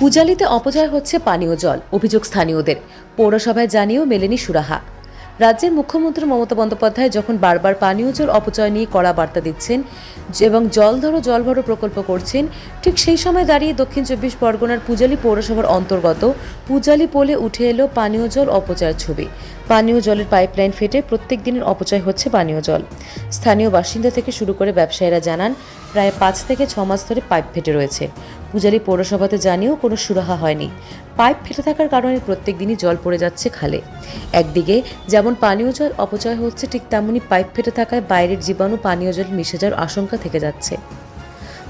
পূজালিতে অপচয় হচ্ছে পানীয় জল, অভিযোগ স্থানীয়দের। পৌরসভায় জানিয়েও মেলেনি সুরাহা। রাজ্যের মুখ্যমন্ত্রী মমতা বন্দ্যোপাধ্যায় যখন বারবার পানীয় জল অপচয় নিয়ে কড়া বার্তা দিচ্ছেন এবং জল ধরো, জল ভরো প্রকল্প করছেন, ঠিক সেই সময় দাঁড়িয়ে দক্ষিণ চব্বিশ পরগনার পূজালি পৌরসভার অন্তর্গত পূজালি পোলে উঠে এলো পানীয় জল অপচয়ের ছবি। পানীয় জলের পাইপলাইন ফেটে প্রত্যেক দিনের অপচয় হচ্ছে পানীয় জল। স্থানীয় বাসিন্দা থেকে শুরু করে ব্যবসায়ীরা জানান প্রায় পাঁচ থেকে ছ মাস ধরে পাইপ ফেটে রয়েছে। পূজারি পৌরসভাতে জানিয়েও কোনো সুরাহা হয়নি। পাইপ ফেটে থাকার কারণে প্রত্যেক দিনই জল পড়ে যাচ্ছে খালে। একদিকে যেমন পানীয় জল অপচয় হচ্ছে, ঠিক তেমনই পাইপ ফেটে থাকায় বাইরের জীবাণু পানীয় জল মিশে যাওয়ার আশঙ্কা থেকে যাচ্ছে।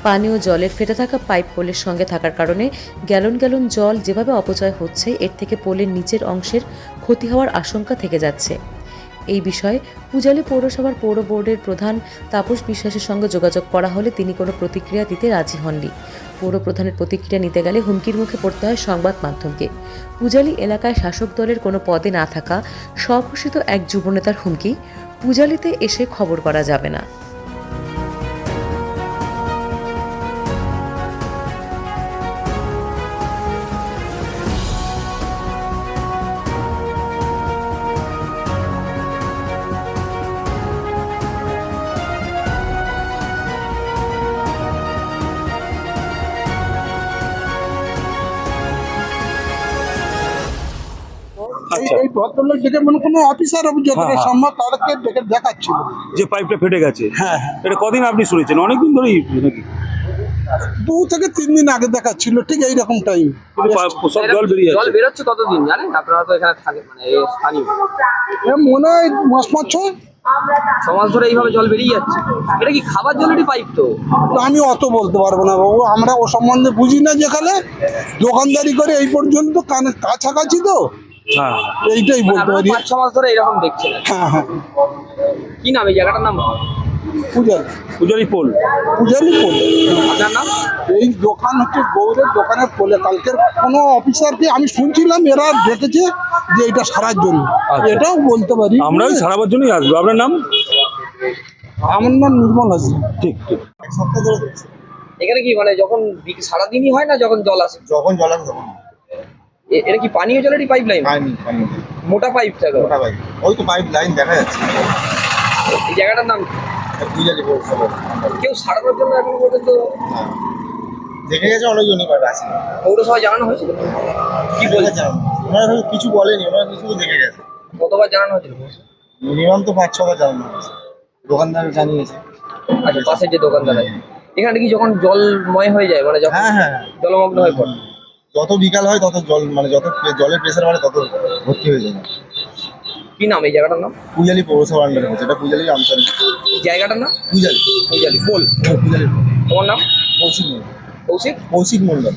পানীয় জলের ফেটে থাকা পাইপ পোলের সঙ্গে থাকার কারণে গ্যালন গ্যালন জল যেভাবে অপচয় হচ্ছে, এর থেকে পোলের নিচের অংশের ক্ষতি হওয়ার আশঙ্কা থেকে যাচ্ছে। এই বিষয়ে পূজালী পৌরসভার পৌর বোর্ডের প্রধান তাপস বিশ্বাসের সঙ্গে যোগাযোগ করা হলে তিনি কোনো প্রতিক্রিয়া দিতে রাজি হননি। পৌর প্রধানের প্রতিক্রিয়া নিতে গেলে হুমকির মুখে পড়তে হয় সংবাদ মাধ্যমকে। পূজালি এলাকায় শাসক দলের কোনো পদে না থাকা স্বঘোষিত এক যুবনেতার হুমকি। পূজালিতে এসে খবর করা যাবে না। এই ভদ্রলোক ডেকে মানে কোনো অফিসার যতটা। সম্ভব তাদেরকে ডেকে দেখাচ্ছিল। যে পাইপটা ফেটে গেছে। হ্যাঁ হ্যাঁ। এটা কদিন আপনি শুনেছেন? অনেকদিন ধরেই নাকি? দু থেকে তিন দিন আগে দেখাচ্ছিল ঠিক এইরকম টাইম সব জল বেরিয়ে জল বেরোচ্ছে কতদিন জানেন? আপনারা তো এখানে থাকেন মানে স্থানীয়। মনে হয় মাস পাঁচ ছয়? সমাজ ধরে এইভাবে জল বেরিয়ে যাচ্ছে। এটা কি খাবার জলেরই পাইপ তো? তো আমি অত বলতে পারব না বাবু। আমরা ও সম্বন্ধে বুঝি না যেখানে। দোকানদারি করে এই পর্যন্ত কানে কাছাকাছি তো। হ্যাঁ। এইটাই মানে বলতে পারি। পাঁচ ছ মাস ধরে এরকম দেখছেন হ্যাঁ হ্যাঁ। কি নাম এই জায়গাটার নাম? পূজারি পূজারি পোল। পূজারি বলে আপনার নাম? এই দোকান হচ্ছে দোকানের পোলে। কালকের কোনো অফিসারকে আমি শুনছিলাম এরা ডেকেছে যে এটা সারার জন্য। আচ্ছা। এটাও বলতে পারি। আমরাও সারাবার জন্যই আসব। আপনার নাম? আমার নাম নির্মল হাসি ঠিক ঠিক। এখানে কি মানে যখন সারাদিনই হয় না যখন জল আসে? যখন জল আসে তখন এটা কি পানীয় জলেরই পাইপ লাইন মোটা পাইপ থাকে ওটা পাই ওই তো পাইপ লাইন দেখা যাচ্ছে। এই জায়গাটার নাম কেউ সারানোর জন্য এখন পর্যন্ত দেখে গেছে অনেকজনই বাট আসে পৌরসভায় জানানো হয়েছিল কি বলছে? জানো ওনারা কিছু বলেনি ওনারা কিছু দেখে গেছে। কতবার জানানো হয়েছিল মিনিমাম তো পাঁচ ছবার জানানো হয়েছে। দোকানদার জানিয়েছে। আচ্ছা পাশের যে দোকানদার আছে। এখানে কি যখন জলময় হয়ে যায় মানে যখন হ্যাঁ হ্যাঁ। জলমগ্ন হয়ে পড়ে। যত বিকাল হয় তত জল মানে যত জলের প্রেসার বাড়ে তত ভর্তি হয়ে যায়। কি নাম এই জায়গাটার নাম? পূজালি পৌরসভা আন্ডারে হচ্ছে এটা পূজালি আনসারি এই জায়গাটার নাম? পূজালি। পূজালি পোল পূজালি। তোমার নাম? কৌশিক মন্ডল কৌশিক? কৌশিক মন্ডল